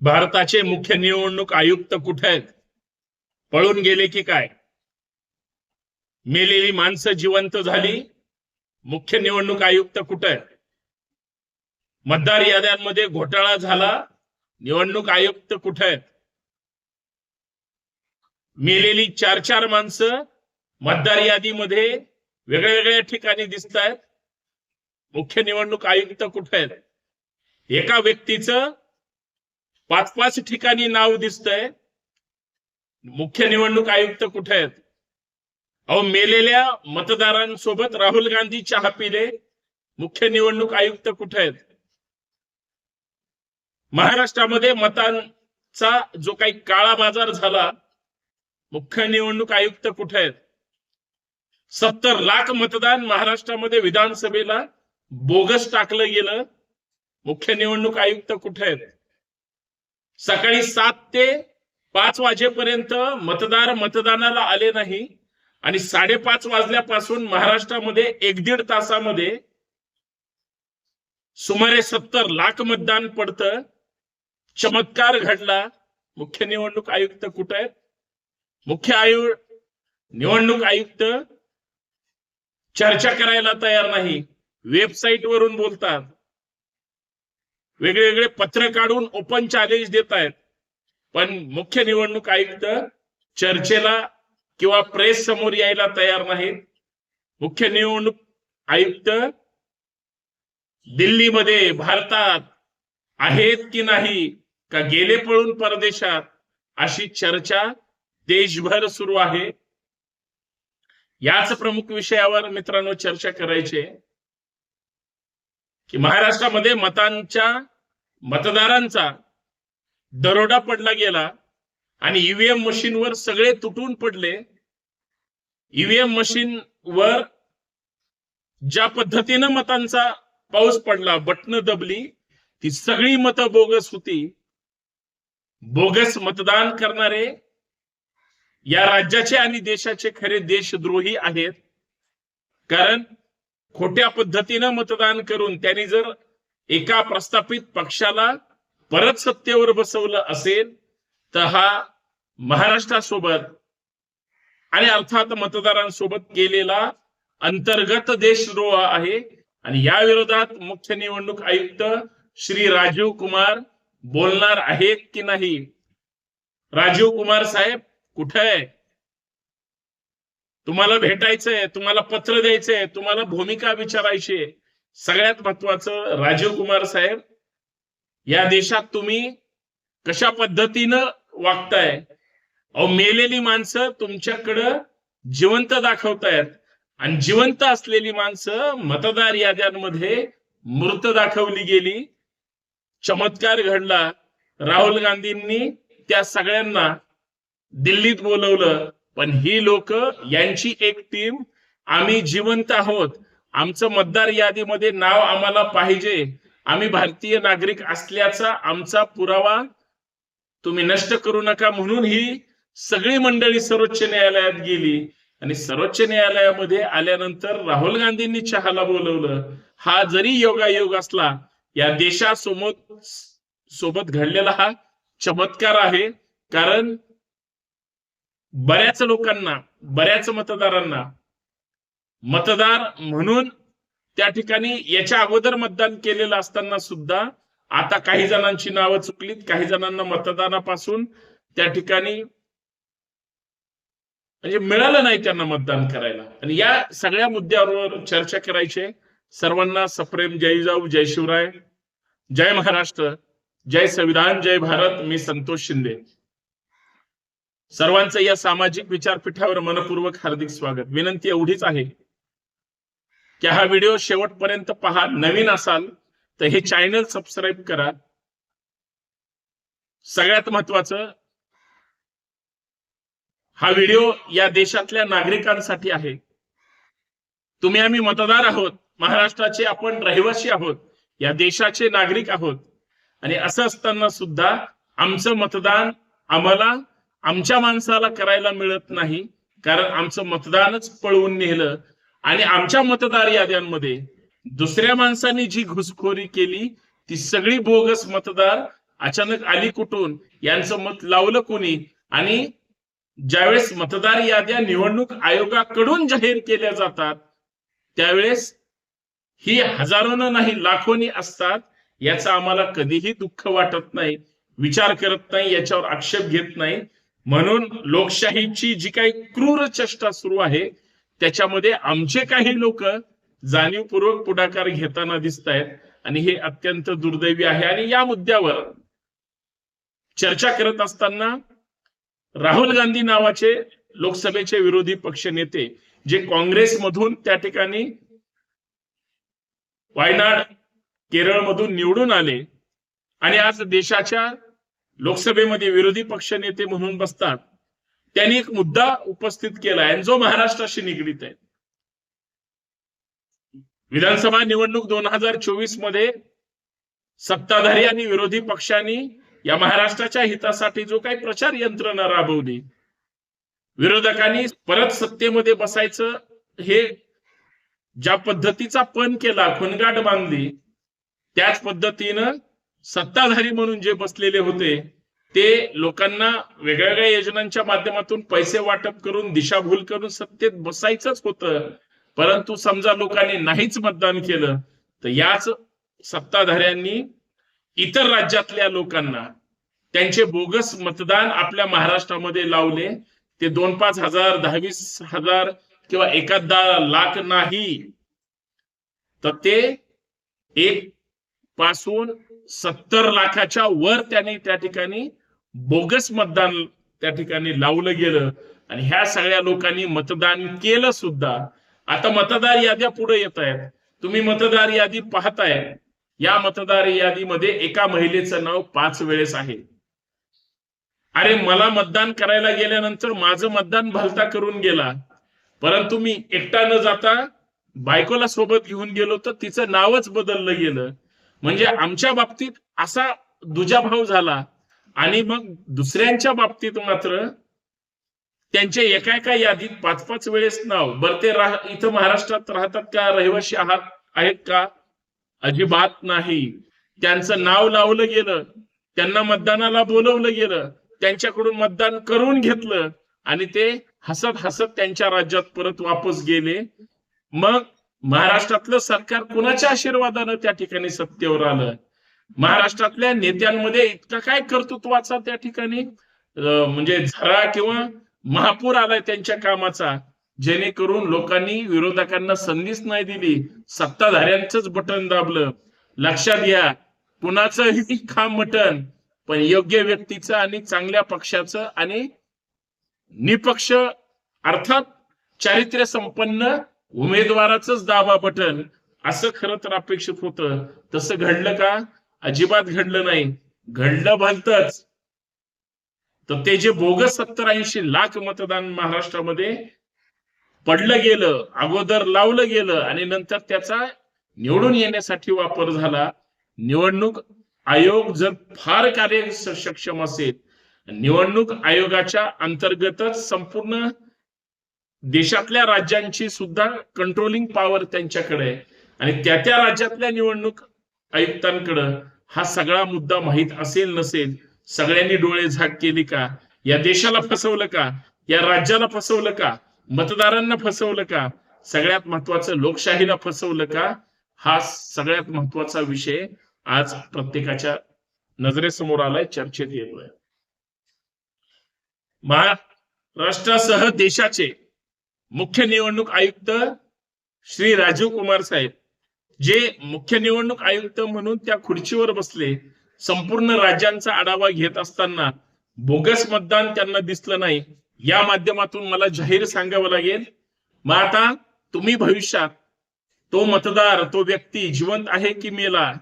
भारताचे मुख्य निवडणूक आयुक्त कुठे आहेत? पळून गेले की काय? मेलेली माणसं जिवंत झाली. मुख्य निवडणूक आयुक्त कुठे आहेत? मतदार याद्यांमध्ये घोटाळा झाला. निवडणूक आयुक्त कुठे आहेत? मेलेली चार चार माणसं मतदार यादीमध्ये वेगळ्या वेगळ्या ठिकाणी दिसत आहेत मुख्य निवडणूक आयुक्त कुठे आहेत? एका व्यक्तीचं पाच पाच ठिकाणी नाव दिसतंय. मुख्य निवडणूक आयुक्त कुठे आहेत? अहो मेलेल्या मतदारांसोबत राहुल गांधी चहा पिले मुख्य निवडणूक आयुक्त कुठे आहेत? महाराष्ट्रामध्ये मतांचा जो काही काळा बाजार झाला मुख्य निवडणूक आयुक्त कुठे आहेत? सत्तर लाख मतदान महाराष्ट्रामध्ये विधानसभेला बोगस टाकलं गेलं. मुख्य निवडणूक आयुक्त कुठे आहेत? सकाळी सात ते पाच वाजेपर्यंत मतदार मतदानाला आले नाही आणि साडेपाच वाजल्यापासून महाराष्ट्रामध्ये एक दीड तासामध्ये सुमारे सत्तर लाख मतदान पडतं. चमत्कार घडला. मुख्य निवडणूक आयुक्त कुठे आहेत? मुख्य आयु निवडणूक आयुक्त चर्चा करायला तयार नाही. वेबसाईट वरून बोलतात. वेगळे वेगळे पत्र काढून ओपन चॅलेंज देत आहेत. पण मुख्य निवडणूक आयुक्त चर्चेला किंवा प्रेस समोर यायला तयार नाहीत. मुख्य निवडणूक आयुक्त दिल्लीमध्ये भारतात आहेत की नाही का गेले पळून परदेशात अशी चर्चा देशभर सुरू आहे. याच प्रमुख विषयावर मित्रांनो चर्चा करायची आहे. की महाराष्ट्रामध्ये मतांच्या मतदारांचा दरोडा पडला गेला आणि ईव्हीएम मशीनवर सगळे तुटून पडले. ईव्हीएम मशीन वर ज्या पद्धतीनं मतांचा पाऊस पडला बटन दबली ती सगळी मतं बोगस होती. बोगस मतदान करणारे या राज्याचे आणि देशाचे खरे देशद्रोही आहेत. कारण खोट्या पद्धतीनं मतदान करून त्यांनी जर एका प्रस्थापित पक्षाला परत सत्तेवर बसवलं असेल तर हा महाराष्ट्रासोबत आणि अर्थात मतदारांसोबत केलेला अंतर्गत देशद्रोह आहे. आणि या विरोधात मुख्य निवडणूक आयुक्त श्री राजीव कुमार बोलणार आहेत की नाही? राजीव कुमार साहेब कुठे आहे? तुम्हाला भेटायचंय तुम्हाला पत्र द्यायचंय तुम्हाला भूमिका विचारायची आहे. सगळ्यात महत्वाचं राजीव कुमार साहेब या देशात तुम्ही कशा पद्धतीनं वागताय? अहो मेलेली माणसं तुमच्याकडं जिवंत दाखवतायत. आणि जिवंत असलेली माणसं मतदार याद्यांमध्ये मृत दाखवली गेली. चमत्कार घडला. राहुल गांधींनी त्या सगळ्यांना दिल्लीत बोलवलं. पण ही लोक यांची एक टीम आम्ही जिवंत आहोत. आमचं मतदार यादीमध्ये नाव आम्हाला पाहिजे. आम्ही भारतीय नागरिक असल्याचा आमचा पुरावा तुम्ही नष्ट करू नका म्हणून ही सगळी मंडळी सर्वोच्च न्यायालयात गेली. आणि सर्वोच्च न्यायालयामध्ये आल्यानंतर राहुल गांधींनी चहाला बोलवलं. हा जरी योगायोग असला या देशासमोर सोबत घडलेला हा चमत्कार आहे. कारण बऱ्याच लोकांना बऱ्याच मतदारांना मतदार म्हणून त्या ठिकाणी याच्या अगोदर मतदान केलेलं असताना सुद्धा आता काही जणांची नावं चुकलीत काही जणांना मतदानापासून त्या ठिकाणी म्हणजे मिळालं नाही त्यांना मतदान करायला. आणि या सगळ्या मुद्द्यावर चर्चा करायची. सर्वांना सप्रेम जय जाऊ जय शिवराय. जय महाराष्ट्र. जय संविधान जय भारत. मी संतोष शिंदे. सर्वांचं या सामाजिक विचारपीठावर मनपूर्वक हार्दिक स्वागत. विनंती एवढीच आहे की हा व्हिडिओ शेवटपर्यंत पहा नवीन असाल तर हे चॅनल सबस्क्राईब करा. सगळ्यात महत्वाचं हा व्हिडिओ या देशातल्या नागरिकांसाठी आहे. तुम्ही आम्ही मतदार आहोत महाराष्ट्राचे आपण रहिवासी आहोत या देशाचे नागरिक आहोत. आणि असं असताना सुद्धा आमचं मतदान आम्हाला आमच्या माणसाला करायला मिळत नाही कारण आमचं मतदानच पळवून नेलं. आणि आमच्या मतदार याद्यांमध्ये दुसऱ्या माणसाने जी घुसखोरी केली ती सगळी बोगस मतदार अचानक आली कुठून यांचं मत लावलं कोणी? आणि ज्यावेळेस मतदार याद्या निवडणूक आयोगाकडून जाहीर केल्या जातात त्यावेळेस ही हजारोनं नाही लाखोनी असतात याचा आम्हाला कधीही दुःख वाटत नाही विचार करत नाही याच्यावर आक्षेप घेत नाही. म्हणून लोकशाहीची जी काही क्रूर चेष्टा सुरू आहे त्याच्यामध्ये आमचे काही लोक जाणीवपूर्वक पुढाकार घेताना दिसत आहेत आणि हे अत्यंत दुर्दैवी आहे. आणि या मुद्द्यावर चर्चा करत असताना राहुल गांधी नावाचे लोकसभेचे विरोधी पक्ष नेते जे काँग्रेसमधून त्या ठिकाणी वायनाड केरळमधून निवडून आले आणि आज देशाच्या लोकसभेमध्ये विरोधी पक्ष नेते म्हणून बसतात. त्यांनी एक मुद्दा उपस्थित केला आहे जो महाराष्ट्राशी निगडीत आहे. विधानसभा निवडणूक दोन हजार चोवीसमध्ये सत्ताधारी आणि विरोधी पक्षांनी या महाराष्ट्राच्या हितासाठी जो काही प्रचार यंत्रणा राबवली विरोधकांनी परत सत्तेमध्ये बसायचं हे ज्या पद्धतीचा पण केला खुणगाट बांधली त्याच पद्धतीनं सत्ताधारी म्हणून जे बसलेले होते ते लोकांना वेगवेगळ्या योजनांच्या माध्यमातून पैसे वाटप करून दिशाभूल करून सत्तेत बसायचंच होतं. परंतु समजा लोकांनी नाहीच मतदान केलं तर याच सत्ताधाऱ्यांनी इतर राज्यातल्या लोकांना त्यांचे बोगस मतदान आपल्या महाराष्ट्रामध्ये लावले. ते दोन पाच हजार दहावीस हजार किंवा एखादा लाख नाही. तर ते एक पासून सत्तर लाखाच्या वर त्याने त्या ठिकाणी बोगस मतदान त्या ठिकाणी लावलं गेलं. आणि ह्या सगळ्या लोकांनी मतदान केलं सुद्धा. आता मतदार याद्या पुढे येत आहेत. तुम्ही मतदार यादी पाहताय. या मतदार यादीमध्ये एका महिलेचं नाव पाच वेळेस आहे. अरे मला मतदान करायला गेल्यानंतर माझं मतदान भलता करून गेला. परंतु मी एकटा न जाता बायकोला सोबत घेऊन गेलो तर तिचं नावच बदललं गेलं. म्हणजे आमच्या बाबतीत असा दुजाभाव झाला आणि मग दुसऱ्यांच्या बाबतीत मात्र त्यांच्या एका एका यादीत पाच पाच वेळेस नाव बरं ते राह इथं महाराष्ट्रात राहतात का? रहिवाशी आहात आहेत का? अजिबात नाही. त्यांचं नाव लावलं गेलं त्यांना मतदानाला बोलवलं गेलं त्यांच्याकडून मतदान करून घेतलं आणि ते हसत हसत त्यांच्या राज्यात परत वापस गेले. मग महाराष्ट्रातलं सरकार कुणाच्या आशीर्वादानं त्या ठिकाणी सत्तेवर आलं? महाराष्ट्रातल्या नेत्यांमध्ये इतका काय कर्तृत्वाचा त्या ठिकाणी म्हणजे झरा किंवा महापूर आलाय त्यांच्या कामाचा जेणेकरून लोकांनी विरोधकांना संधीच नाही दिली. सत्ताधाऱ्यांचंच बटन दाबलं. लक्षात घ्या कुणाचंही खाम बटन पण योग्य व्यक्तीचं आणि चांगल्या पक्षाचं आणि निपक्ष अर्थात चारित्र्य संपन्न उमेदवाराच दाबा बटन असं खरं तर अपेक्षित होतं. तसं घडलं का? अजिबात घडलं नाही. घडलं भलतच. तर ते जे बोगस सत्तर ऐंशी लाख मतदान महाराष्ट्रामध्ये पडलं गेलं अगोदर लावलं गेलं आणि नंतर त्याचा निवडून येण्यासाठी वापर झाला. निवडणूक आयोग जर फार कार्य सक्षम असेल निवडणूक आयोगाच्या अंतर्गतच संपूर्ण देशातल्या राज्यांची सुद्धा कंट्रोलिंग पॉवर त्यांच्याकडे आहे. आणि त्या त्या राज्यातल्या निवडणूक आयुक्तांकडं हा सगळा मुद्दा माहीत असेल नसेल सगळ्यांनी डोळे झाक केली का? या देशाला फसवलं का? या राज्याला फसवलं का? मतदारांना फसवलं का? सगळ्यात महत्वाचं लोकशाहीला फसवलं का? हा सगळ्यात महत्त्वाचा विषय आज प्रत्येकाच्या नजरेसमोर आलाय चर्चेत येतोय. महाराष्ट्रासह देशाचे मुख्य निवडणूक आयुक्त श्री राजीव कुमार साहेब. जे मुख्य निवडणूक आयुक्त म्हणून त्या खुर्चीवर बसले संपूर्ण राज्यांचा आढावा घेत असताना बोगस मतदान त्यांना दिसलं नाही. या माध्यमातून मला जाहीर सांगावं लागेल. मग आता तुम्ही भविष्यात तो मतदार तो व्यक्ती जिवंत आहे की मेला?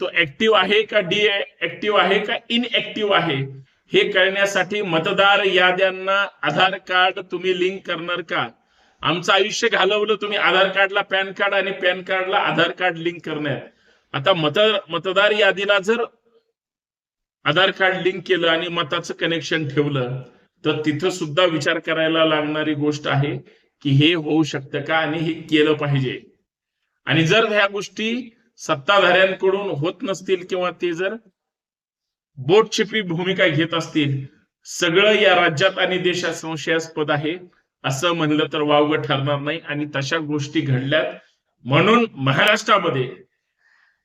तो ऍक्टिव्ह आहे का डी ऍक्टिव्ह आहे का इनऍक्टिव्ह आहे? हे कळण्यासाठी मतदार याद्यांना आधार कार्ड तुम्ही लिंक करणार का? आमचं आयुष्य घालवलं तुम्ही आधार कार्डला पॅन कार्ड आणि पॅन कार्डला आधार कार्ड लिंक करण्यात. आता मत मतदार यादीला जर आधार कार्ड लिंक केलं आणि मताचं कनेक्शन ठेवलं तर तिथं सुद्धा विचार करायला लागणारी गोष्ट आहे की हे होऊ शकतं का आणि हे केलं पाहिजे. आणि जर ह्या गोष्टी सत्ताधाऱ्यांकडून होत नसतील किंवा ते जर बोटचिपी भूमिका घेत असतील. सगळं या राज्यात आणि देशात संशयास्पद आहे. असं म्हणलं तर वावगं ठरणार नाही आणि तशा गोष्टी घडल्यात. म्हणून महाराष्ट्रामध्ये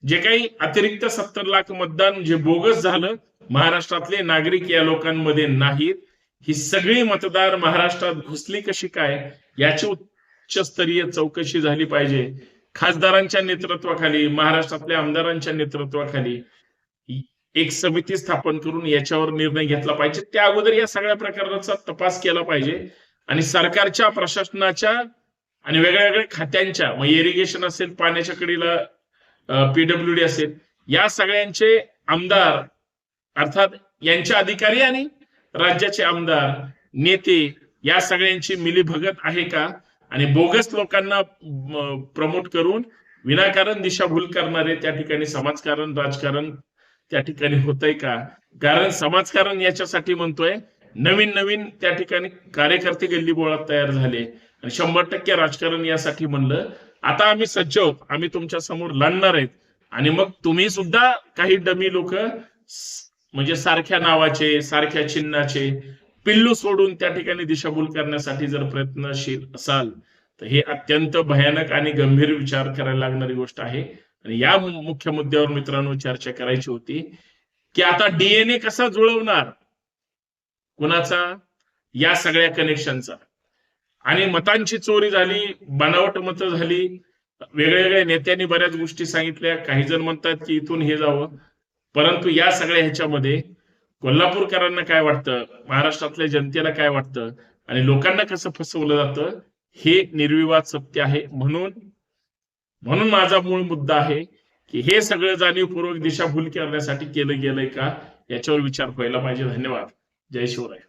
जे काही अतिरिक्त सत्तर लाख मतदान जे बोगस झालं महाराष्ट्रातले नागरिक या लोकांमध्ये नाहीत. ही सगळी मतदार महाराष्ट्रात घुसली कशी काय? याची उच्चस्तरीय चौकशी झाली पाहिजे. खासदारांच्या नेतृत्वाखाली महाराष्ट्रातल्या आमदारांच्या नेतृत्वाखाली. एक समिती स्थापन करून याच्यावर निर्णय घेतला पाहिजे. त्या अगोदर या सगळ्या प्रकाराचा तपास केला पाहिजे. आणि सरकारच्या प्रशासनाच्या आणि वेगळ्या वेगळ्या खात्यांच्या मग इरिगेशन असेल पाण्याच्या कडीला पीडब्ल्यू डी असेल या सगळ्यांचे आमदार अर्थात यांचे अधिकारी आणि राज्याचे आमदार नेते या सगळ्यांची मिलीभगत आहे का? आणि बोगस लोकांना प्रमोट करून विनाकारण दिशाभूल करणारे त्या ठिकाणी समाजकारण राजकारण त्या ठिकाणी होतंय का? कारण समाजकारण याच्यासाठी म्हणतोय नवीन नवीन त्या ठिकाणी कार्यकर्ते गल्लीबोळात तयार झाले. आणि शंभर टक्के राजकारण यासाठी म्हणलं आता आम्ही सज्ज आहोत आम्ही तुमच्यासमोर लढणार आहेत. आणि मग तुम्ही सुद्धा काही डमी लोक म्हणजे सारख्या नावाचे सारख्या चिन्हाचे पिल्लू सोडून त्या ठिकाणी दिशाभूल करण्यासाठी जर प्रयत्नशील असाल तर हे अत्यंत भयानक आणि गंभीर विचार करायला लागणारी गोष्ट आहे. आणि या मुख्य मुद्द्यावर मित्रांनो चर्चा करायची होती की आता डीएनए कसा जुळवणार? कुणाचा? या सगळ्या कनेक्शनचा आणि मतांची चोरी झाली बनावट मतं झाली वेगळ्या वेगळ्या नेत्यांनी बऱ्याच गोष्टी सांगितल्या. काही जण म्हणतात की इथून हे जावं. परंतु या सगळ्या ह्याच्यामध्ये कोल्हापूरकरांना काय वाटतं? महाराष्ट्रातल्या जनतेला काय वाटतं? आणि लोकांना कसं फसवलं जातं? हे निर्विवाद सत्य आहे म्हणून म्हणून माझा मूळ मुद्दा आहे की हे सगळं जाणीवपूर्वक दिशाभूल करण्यासाठी केलं गेलंय का? याच्यावर विचार व्हायला पाहिजे. धन्यवाद. जय शिवराय.